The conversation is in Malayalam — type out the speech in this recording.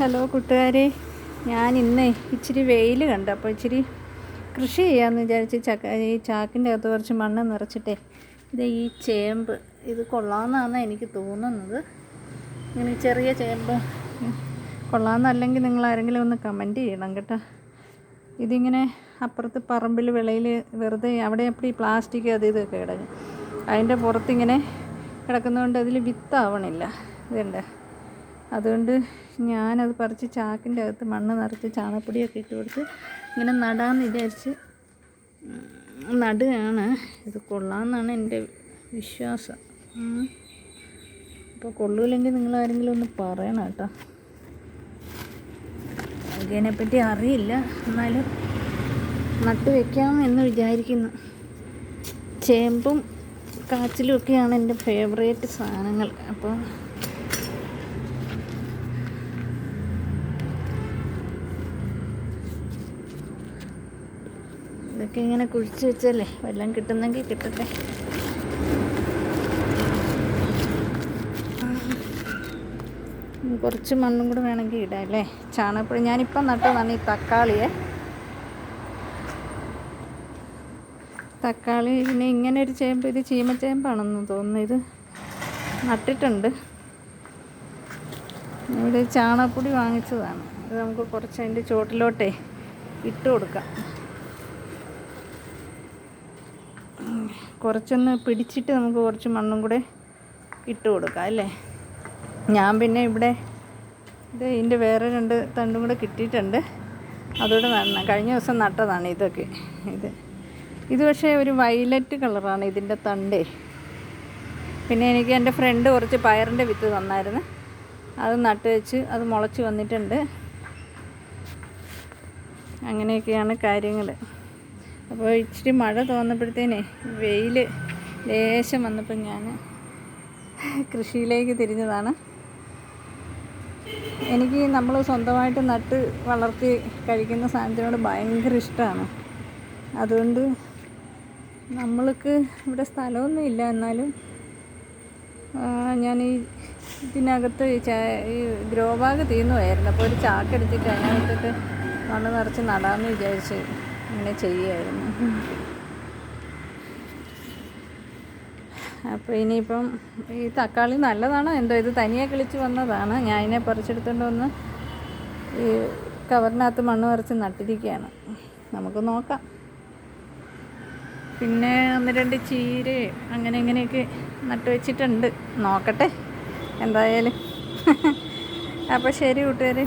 ഹലോ കൂട്ടുകാരെ. ഞാൻ ഇന്ന് ഇച്ചിരി വെയിൽ കണ്ടു. അപ്പോൾ ഇച്ചിരി കൃഷി ചെയ്യാമെന്ന് വിചാരിച്ച് ചക്ക ഈ ചാക്കിന്റെ അകത്ത് കുറച്ച് മണ്ണ് നിറച്ചിട്ടേ. ഇത് ഈ ചേമ്പ് ഇത് കൊള്ളാമെന്നാണ് എനിക്ക് തോന്നുന്നത്. ഇങ്ങനെ ചെറിയ ചേമ്പ് കൊള്ളാമെന്നല്ലെങ്കിൽ നിങ്ങൾ ആരെങ്കിലും ഒന്ന് കമന്റ് ചെയ്യണം കേട്ടോ. ഇതിങ്ങനെ അപ്പുറത്ത് പറമ്പിൽ വിളയിൽ വെറുതെ അവിടെ എപ്പോഴും ഈ പ്ലാസ്റ്റിക് അത് ഇതൊക്കെ കിടക്കും. അതിന്റെ പുറത്തിങ്ങനെ കിടക്കുന്നതുകൊണ്ട് അതിൽ വിത്താവണില്ല. ഇതുണ്ട്. അതുകൊണ്ട് ഞാനത് പറിച്ച് ചാക്കിന്റെ അകത്ത് മണ്ണ് നിറച്ച് ചാണകപ്പൊടിയൊക്കെ ഇട്ട് കൊടുത്ത് ഇങ്ങനെ നടാമെന്ന് വിചാരിച്ച് നടുകയാണ്. ഇത് കൊള്ളാമെന്നാണ് എന്റെ വിശ്വാസം. അപ്പോൾ കൊള്ളൂല്ലെങ്കിൽ നിങ്ങൾ ആരെങ്കിലും ഒന്ന് പറയണം കേട്ടോ. ഇതിനെപ്പറ്റി അറിയില്ല. എന്നാലും നട്ടു വെക്കാം എന്ന് വിചാരിക്കുന്നു. ചേമ്പും കാച്ചിലും ഒക്കെയാണ് എന്റെ ഫേവറേറ്റ് സാധനങ്ങൾ. അപ്പോൾ ഇതൊക്കെ ഇങ്ങനെ കുഴിച്ച് വെച്ചല്ലേ? വെള്ളം കിട്ടുന്നെങ്കിൽ കിട്ടട്ടെ. കുറച്ച് മണ്ണും കൂടെ വേണമെങ്കിൽ ഇടാം അല്ലേ? ചാണകപ്പൊടി. ഞാനിപ്പം നട്ടതാണ് ഈ തക്കാളിയെ. തക്കാളി പിന്നെ ഇങ്ങനെ ഒരു ചേമ്പ് ഇത് ചീമച്ചേമ്പാണെന്ന് തോന്നുന്നു ഇത്. നട്ടിട്ടുണ്ട്. ഇവിടെ ചാണകപ്പൊടി വാങ്ങിച്ചതാണ്. ഇത് നമുക്ക് കുറച്ച് അതിന്റെ ചോട്ടിലോട്ടേ ഇട്ട് കൊടുക്കാം. കുറച്ചൊന്ന് പിടിച്ചിട്ട് നമുക്ക് കുറച്ച് മണ്ണും കൂടെ ഇട്ട് കൊടുക്കാം അല്ലേ? ഞാൻ പിന്നെ ഇവിടെ ഇത് ഇതിന്റെ വേറെ രണ്ട് തണ്ടും കൂടെ കിട്ടിയിട്ടുണ്ട്. അതോടെ നടണം കഴിഞ്ഞ ദിവസം നട്ടതാണ് ഇതൊക്കെ. ഇത് ഇത് പക്ഷേ ഒരു വയലറ്റ് കളറാണ് ഇതിന്റെ തണ്ടേ. പിന്നെ എനിക്ക് എന്റെ ഫ്രണ്ട് കുറച്ച് പയറിന്റെ വിത്ത് തന്നായിരുന്നു. അത് നട്ട് വെച്ച് അത് മുളച്ച് വന്നിട്ടുണ്ട്. അങ്ങനെയൊക്കെയാണ് കാര്യങ്ങൾ അപ്പോൾ ഇച്ചിരി മഴ തോന്നപ്പോഴത്തേനെ വെയിൽ ലേശം വന്നപ്പോൾ ഞാൻ കൃഷിയിലേക്ക് തിരിഞ്ഞതാണ്. എനിക്ക് നമ്മൾ സ്വന്തമായിട്ട് നട്ട് വളർത്തി കഴിക്കുന്ന സാധനത്തിനോട് ഭയങ്കര ഇഷ്ടമാണ്. അതുകൊണ്ട് നമ്മൾക്ക് ഇവിടെ സ്ഥലമൊന്നും ഇല്ല. എന്നാലും ഞാൻ ഈ ഇതിനകത്ത് ഈ ഗ്രോ ബാഗ് തീർന്നുമായിരുന്നു അപ്പോൾ ഒരു ചാക്കെടുത്തിട്ട് അതിനകത്തിട്ട് മണ്ണ് നിറച്ച് നടാമെന്ന് വിചാരിച്ച് ഇങ്ങനെ ചെയ്യുമായിരുന്നു അപ്പോൾ ഇനിയിപ്പം ഈ തക്കാളി നല്ലതാണോ. എന്തോ ഇത് തനിയെ കിളിച്ച് വന്നതാണ്. ഞാൻ ഇതിനെ പറിച്ചെടുത്തുകൊണ്ട് വന്ന് ഈ കവറിനകത്ത് മണ്ണ് പറിച്ച് നട്ടിരിക്കുകയാണ് നമുക്ക് നോക്കാം. പിന്നെ ഒന്ന് രണ്ട് ചീര അങ്ങനെ ഇങ്ങനെയൊക്കെ നട്ട് വെച്ചിട്ടുണ്ട്. നോക്കട്ടെ. എന്തായാലും. അപ്പോൾ ശരി കൂട്ടുകാർ